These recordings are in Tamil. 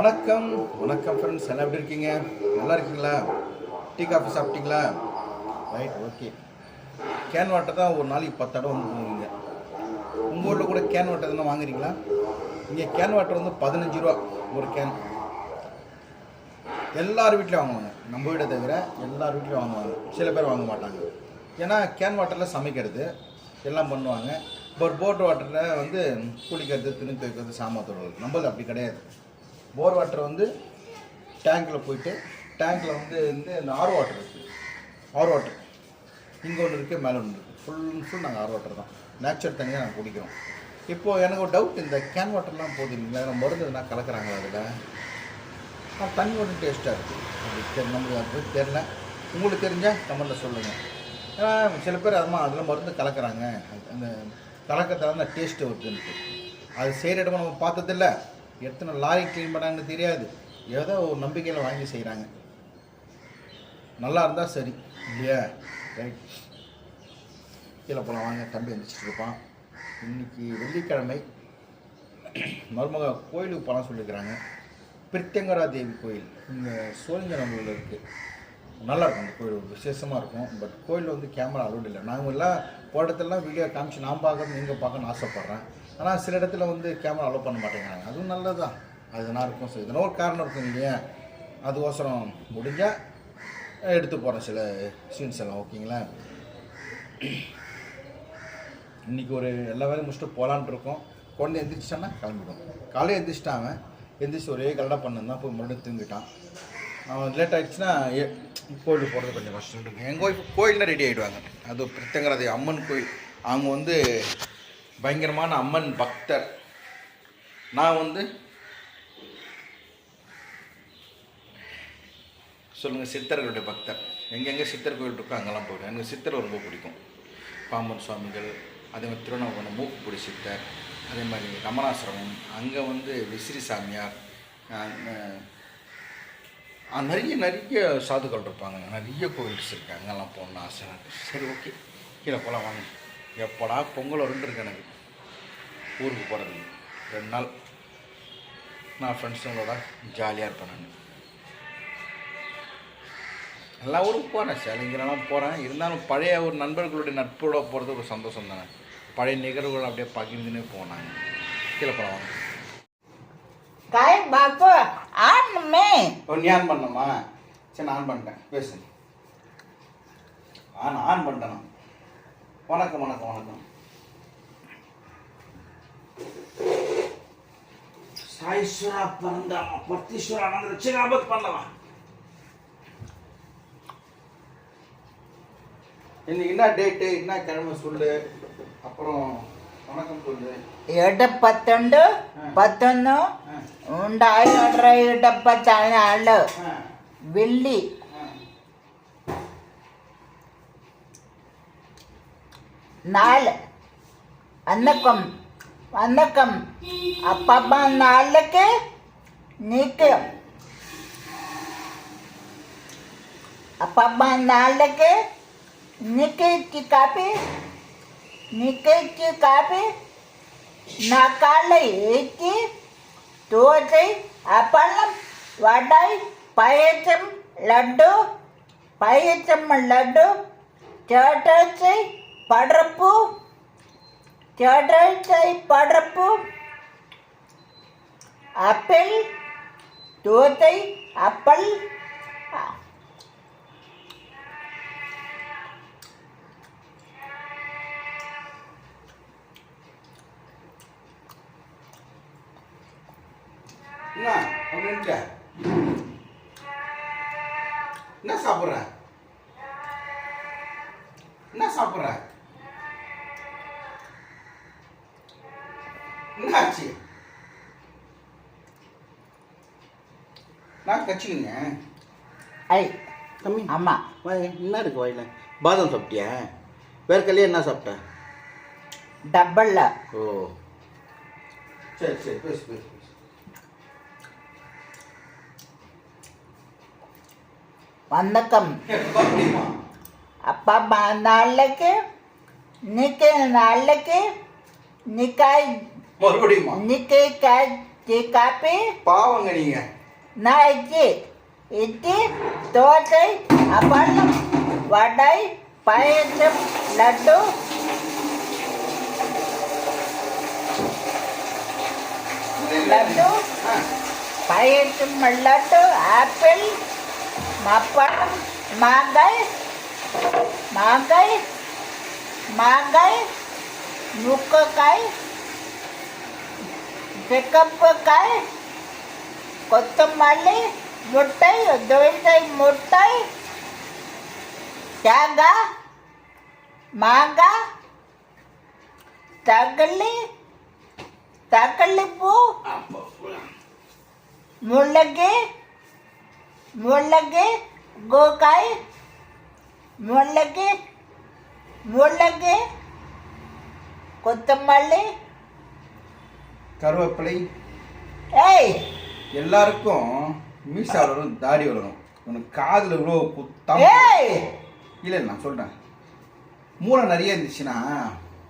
வணக்கம். வணக்கம் ஃப்ரெண்ட்ஸ் எல்லாம் எப்படி இருக்கீங்க? நல்லா இருக்கீங்களா? டீ காஃபி சாப்பிட்டீங்களா? ரைட் ஓகே கேன் வாட்டர் தான் ஒரு நாளைக்கு பத்து தடவை வந்து போவீங்க உங்கள் ஊரில் கூட கேன் வாட்டர் தானே வாங்குறீங்களா? இங்கே கேன் வாட்டர் வந்து பதினஞ்சு ரூபா ஒரு கேன் எல்லார் வீட்லேயும் வாங்குவாங்க. நம்ம வீடை தவிர எல்லார் வீட்லேயும் வாங்குவாங்க. சில பேர் வாங்க மாட்டாங்க. ஏன்னா கேன் வாட்டரில் சமைக்கிறது எல்லாம் பண்ணுவாங்க. இப்போ ஒரு வாட்டரில் வந்து குளிக்கிறது துணி துவைக்கிறது சாமான் தொடுறது நம்மளது அப்படி கிடையாது. போர் வாட்டர் வந்து டேங்க்கில் போயிட்டு டேங்க்கில் வந்து வந்து இந்த ஆர் வாட்டர் இருக்குது ஆர் வாட்டர் இங்கே ஒன்று இருக்குது மேலே ஒன்று இருக்குது ஃபுல் அண்ட் ஃபுல் நாங்கள் ஆர் வாட்டர் தான். நேச்சுரல் தண்ணியாக நாங்கள் குடிக்கிறோம். இப்போது எனக்கு ஒரு டவுட் இந்த கேன் வாட்டர்லாம் போகுது இல்லைங்களா? மருந்து எதுனா கலக்குறாங்களா அதில்? ஆ, தண்ணி ஒன்றும் டேஸ்ட்டாக இருக்குது அது நம்மளுக்கு அது தெரில உங்களுக்கு தெரிஞ்சால் கமெண்டில் சொல்லுங்கள் ஏன்னா சில பேர் அதுமா அதில் மருந்து கலக்கிறாங்க. அந்த கலக்கிறதால அந்த டேஸ்ட்டு வருதுன்ட்டு. அது செய்கிற இடமா நம்ம பார்த்ததில்ல. எத்தனை லாரி க்ளீன் பண்ணாங்கன்னு தெரியாது. ஏதோ ஒரு நம்பிக்கையில் வாங்கி செய்கிறாங்க நல்லா இருந்தால் சரி. இல்லையா? ரைட் கீழே போகலாம் வாங்க. தம்பி எழுந்திரிச்சிட்டு இருப்பான். இன்னைக்கு வெள்ளிக்கிழமை. மருமக கோயிலுக்கு போகலாம் சொல்லியிருக்கிறாங்க பிரித்தங்கரா தேவி கோயில். இங்கே சோழிங்கநல்லூரில் இருக்குது நல்லா இருக்கும் அந்த கோயில். விசேஷமாக இருக்கும். பட் கோயிலில் வந்து கேமரா அலோடு இல்லை. நாங்கள் எல்லாம் போட்டத்தெல்லாம் வீடியோ காமிச்சு நான் பார்க்கணும் நீங்கள் பார்க்கணும்னு ஆசைப்பட்றேன். ஆனால் சில இடத்துல வந்து கேமரா அலோவ் பண்ண மாட்டேங்கிறாங்க. அதுவும் நல்லது தான் அது என்ன இருக்கும். ஸோ இதெல்லாம் ஒரு காரணம் இருக்கும் இல்லையா? அதுக்கோசரம் முடிஞ்சால் எடுத்து போகிறேன் சில சீன்ஸ் எல்லாம் ஓகேங்களா இன்றைக்கி ஒரு எல்லா வேலையும் முடிச்சுட்டு போகலான்ட்டு இருக்கோம். குழந்தை எந்திரிச்சிட்டான்னா கிளம்பிடும் காலையில் எந்திரிச்சிட்டாங்க அவன். எந்திரிச்சு ஒரே கலடாக பண்ணதான் போய் மறுபடியும் திரும்பிட்டான் அவன் லேட் ஆகிடுச்சுன்னா கோயிலுக்கு போகிறது கொஞ்சம் கஷ்டம் இருக்கு எங்கள் ஒய்ஃப் கோயிலில் ரெடி ஆகிடுவாங்க அது பிரித்தங்கராதி அம்மன் கோயில். அவங்க வந்து பயங்கரமான அம்மன் பக்தர். நான் வந்து சொல்லுங்கள் சித்தர்களுடைய பக்தர். எங்கெங்கே சித்தர் கோயில் இருக்கோ அங்கெல்லாம் போயிடுவேன். எனக்கு சித்தர் ரொம்ப பிடிக்கும். பாம்பன் சுவாமிகள் அதே மாதிரி திருவண்ணாமலை மூக்குப்பிடி சித்தர் அதே மாதிரி ரமணாசிரமம் அங்கே வந்து விசிறி சாமியார் நிறைய நிறைய சாதுக்கள் இருப்பாங்க. நிறைய கோயில்ஸ் இருக்குது அங்கெல்லாம் போகணுன்னு ஆசை. சரி ஓகே. கீழே போகலாம் வாங்க. எப்படா பொங்கல் வரும்னு இருக்கு எனக்கு. ஊருக்கு போகிறது ரெண்டு நாள் நான் ஃப்ரெண்ட்ஸுங்களோட ஜாலியாக இருப்பேன் நான். எல்லா ஊருக்கு போகிறேன் சேலங்கிறலாம் போகிறேன் இருந்தாலும் பழைய ஒரு நண்பர்களுடைய நட்போட போகிறது ஒரு சந்தோஷம் தானே. பழைய நிகழ்வுகள் அப்படியே பகிர்ந்துனே போனாங்க. கீழே போனவங்க கை பாப்பு ஆடணுமே ஒன்று சரி நான் ஆன் பண்ணிட்டேன். பேசு. ஆன் ஆன் பண்ணிட்டேன் வணக்கம் வணக்கம் வணக்கம். ಸಾಯಿಶ್ವರ ಬಂದ ಪರ್ತೀಶ್ವರ ಅನ್ನೋದು ರಕ್ಷಣೆ ಆಗ್ಬೇಕು ಬಂದವ இன்னைக்கு என்ன டேட்டு என்ன கிழமை சொல்லு? அப்புறம் வெள்ளி. நாலு. அன்னக்கம். வணக்கம். அப்பப்பா நாளுக்கு நீக்கு. அப்பப்பா நாளுக்கு நீக்கு காப்பி. நீக்கு காப்பி. நக்காலை ஏற்றி தோசை அப்பளம் வடை பாயசம் லட்டு பாயசம் லட்டு சேட்டை படப்பு சேட்டை படப்பு ஆப்பிள் தோத்தை அப்பல் என்ன சாப்பிட்ற? என்ன சாப்பிட்ற? என்ன ஆச்சு நான் கச்சிக்கிங்க ஐ தம்பி. ஆமாம் என்ன இருக்கு வாயில? பாதாம் சாப்பிட்டியா? வேற கல்லையே என்ன சாப்பிட்ட? டப்பல்ல ஓ. சரி சரி பேசு பேசு வணக்கம். அப்பா நாளைக்கு நிக்க நாளைக்கு நிக்காய் மறுபடியுமா நிக்காய் டீ காப்பி. பாவங்க நீங்க. நான் இட்லி தோசை அப்பளம் வடை பாயசம் லட்டு. லட்டு பாயசம் லட்டு ஆப்பிள் அப்பளம் மாங்காய் மாங்காய் மாங்காய் முக்கக்காய் పికప్ కాయ్ కొత్తమల్లి ముట్టాయి దొరికాయి ముట్టాయి తేగ మాంగ తగలి తగలిపు ముళ్ళగి ముళ్ళగి గోకాయ ముళ్ళగి ముళ్ళగి కొత్తమల్లి கருவேப்பிலை ஏய் எல்லாருக்கும் மீசா வளரும் தாடி வளரும் உனக்கு காதுல இவ்வளோ குத்தம் ஏய் இல்லை நான் சொல்கிறேன் மூளை நிறைய இருந்துச்சுன்னா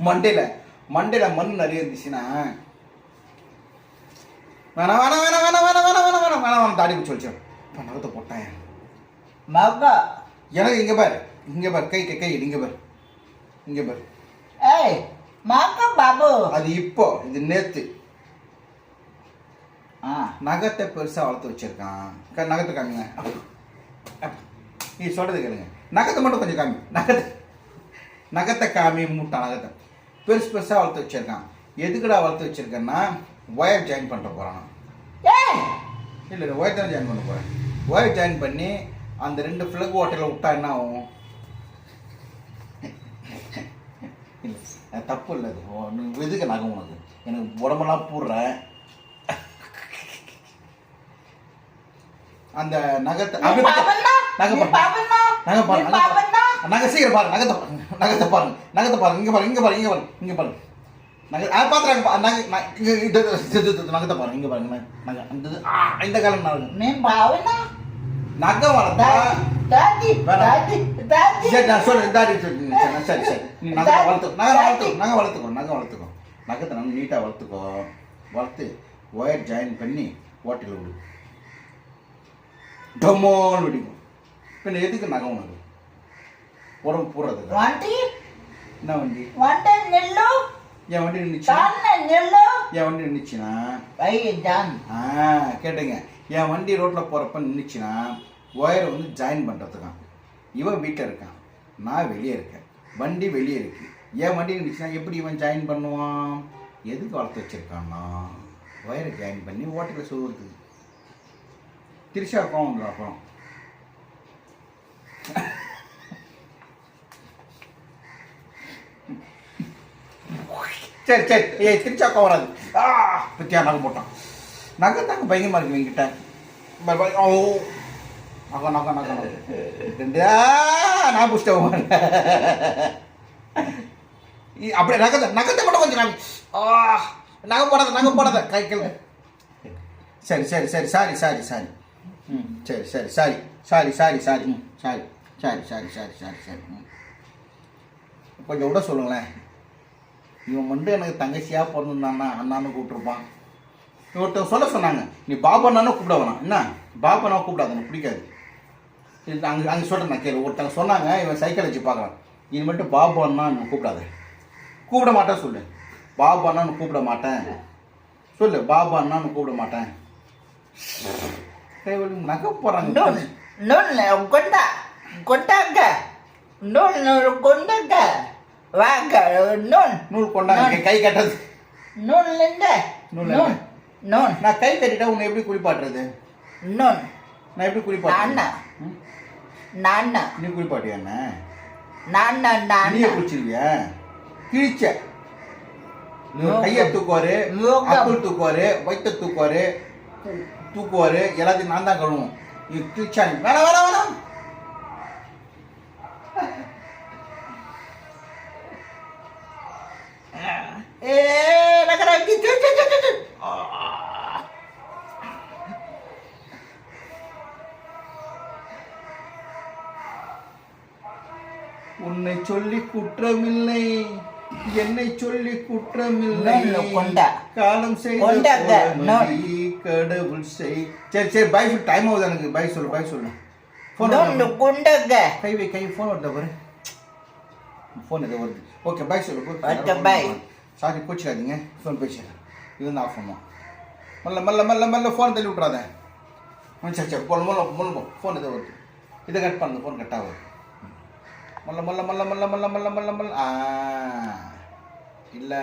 மண்டையில் மண்டையில் மண் நிறைய இருந்துச்சுன்னா வேணாம் வேணாம் வேணாம் வேணாம் வேணாம் வேணாம் வேணாம் வேணாம் வேணாம் வேணாம் தாடி பிடிச்சி வச்சேன் இப்போ நகத்தை போட்டேன் மக எனக்கு இங்கே பாரு இங்கே பாரு கை கை இங்கே பாரு இங்கே பாரு ஏய் மக பாபு அது இப்போ இது ஆ நகத்தை பெருசாக வளர்த்து வச்சிருக்கான். நகத்தை காமிங்க. நீ சொல்றது கேளுங்க. நகத்தை மட்டும் கொஞ்சம் காமி. நகத்தை நகத்தை காமி மூட்டை நகத்தை. பெருசு பெருசாக வளர்த்து வச்சிருக்கான். எதுக்குடா வளர்த்து வச்சிருக்கேன்னா ஒயர் ஜாயின் பண்ணுற போகிறான் இல்லை இல்லை ஒயர் தானே ஜாயின் பண்ண போகிறேன் ஒயர் ஜாயின் பண்ணி அந்த ரெண்டு ஃப்ளக் ஓட்டையில் விட்டா என்ன ஆகும்? இல்லை தப்பு இல்லை அது ஓ, நீ எதுக்கு நகம் உனக்கு? எனக்கு உடம்பெல்லாம் பூடுறேன் அந்த நகத்தை நகை பாருங்க. நகை சீக்கிரம் பாருங்க நகத்தை பாருங்க நகத்தை பாருங்க நகத்தை பாருங்க இங்க பாருங்க இங்க பாருங்க இங்க பாருங்க இங்க பாருங்க. நகை ஆ பாத்துறாங்க நகத்தை பாருங்க இங்க பாருங்க நகை, அந்த இந்த காலம் நகை நகை தாடி. தாடி தாடி சரி நான் சொல்றேன் தாடி சொல்லி சரி சரி. நகை வளர்த்துக்கோ நகை. வளர்த்துக்கோ நகை வளர்த்துக்கோ நகை வளர்த்துக்கோ. நகத்தை நல்லா நீட்டாக வளர்த்துக்கோ. வளர்த்து ஒயர் ஜாயின் பண்ணி ஓட்டையில் விடு. டமோன்னு விடிக்கும் பின்ன எதுக்கு நகை உனக்கு உடம்பு போடுறதுக்கு வாண்டி என்ன வண்டி வாண்டி நில்லு என் வண்டி நின்றுச்சுன்னா தான நில்லு என் வண்டி நின்றுச்சுன்னா ஆ கேட்டுங்க என் வண்டி ரோட்டில் போகிறப்ப நின்றுச்சுன்னா ஒயரை வந்து ஜாயின் பண்ணுறதுக்கான் இவன் வீட்டில் இருக்கான் நான் வெளியே இருக்கேன் வண்டி வெளியே இருக்கு என் வண்டி நின்றுச்சுன்னா எப்படி இவன் ஜாயின் பண்ணுவான் எதுக்கு வளர்த்து வச்சிருக்கான்னா ஒயரை ஜாயின் பண்ணி ஓட்டையில் சொல்லுறது திரிஷா கோவம் வந்துடும் அப்புறம் சரி சரி. ஏய் திருச்சா கோவம் வராது. ஆ பத்தியா நகை போட்டான். நகை தாங்க பயங்கரமாக இருக்கு இவங்கிட்ட ஓ. நகை நகை நகை நகை. நான் புஷ்டேன் அப்படியே நகத்தை நகத்தை மட்டும் கொஞ்சம் நகை. ஆ நகை போடாத நகை போடாத. கை சரி சரி சரி. சாரி சாரி சாரி ம் சரி சரி சாரி சாரி சாரி சாரி ம் sorry sorry sorry sorry sorry sorry ம் கொஞ்சம் விட சொல்லுங்களேன். இவன் மட்டும் எனக்கு தங்கச்சியாக பிறந்திருந்தான்னா அண்ணான்னு கூப்பிட்டுருப்பான். ஒருத்தர் சொல்ல சொன்னாங்க. நீ பாபா அண்ணானு கூப்பிட வேணாம். என்ன? பாபா அண்ணா கூப்பிடாத எனக்கு பிடிக்காது. இது அங்கே அங்கே சொல்கிறேன் நான் கேளு. ஒருத்தங்க சொன்னாங்க இவன் சைக்கிள் வச்சு பார்க்குறான். இது மட்டும் பாபு அண்ணான்னு கூப்பிடாத. கூப்பிட மாட்டேன் சொல்லு. பாபு அண்ணான்னு கூப்பிட மாட்டேன். சொல்லு பாபு அண்ணான்னு கூப்பிட மாட்டேன். நகை போகிறாங்க நூல் கொண்டா கொண்டாங்க. நூல் நூல் கொண்டாங்க. வாங்க நூல் நூல் கொண்டாங்க கை கட்டுறது. நூல் இந்த நூல் நூல் நான் கை கட்டிட்டா உன்னை எப்படி குளிப்பாட்டுறது? நூல் நான் எப்படி குளிப்பாட்டுறேன் நானா. நானா நீ குளிப்பாட்டியா என்ன? நானா நானா குளிச்சிருவியா? கிழிச்ச. நீ கையை தூக்குவாரு அக்குள் தூக்குவாரு வயிற்ற தூக்குவாரு தூக்குவார். எல்லாத்தையும் நான் தான் கழுவோம் நீ கிழிச்சா வேணாம் வேணாம் வேணாம். உன்னை சொல்லி குற்றமில்லை. என்னை சொல்லி குற்றமில்லை. காலம் செய்த கடவுள் செய் சரி சரி பை சொல்லு. டைம் ஆகுது எனக்கு. பை சொல்லு பை சொல்லு. ஃபோன் குண்டங்க கை வை கை ஃபோன் வருதா பாரு. ஃபோன் எதோ வருது. ஓகே பை சொல்லு. Okay, bye. சாரி கோச்சிக்காதீங்க. ஃபோன் பேசுகிறேன் இது வந்து ஆஃப் பண்ணுவோம் மெல்ல மெல்ல மெல்ல மெல்ல ஃபோன் தள்ளி விட்றாத சரி சரி. போல முல்ல முல்ல ஃபோன் எதோ வருது. இதை கட் பண்ணு. ஃபோன் கட் ஆகுது. மல்ல மல்ல மல்ல மல்ல மல்ல மல்ல மல்ல மல்ல. ஆ இல்லை.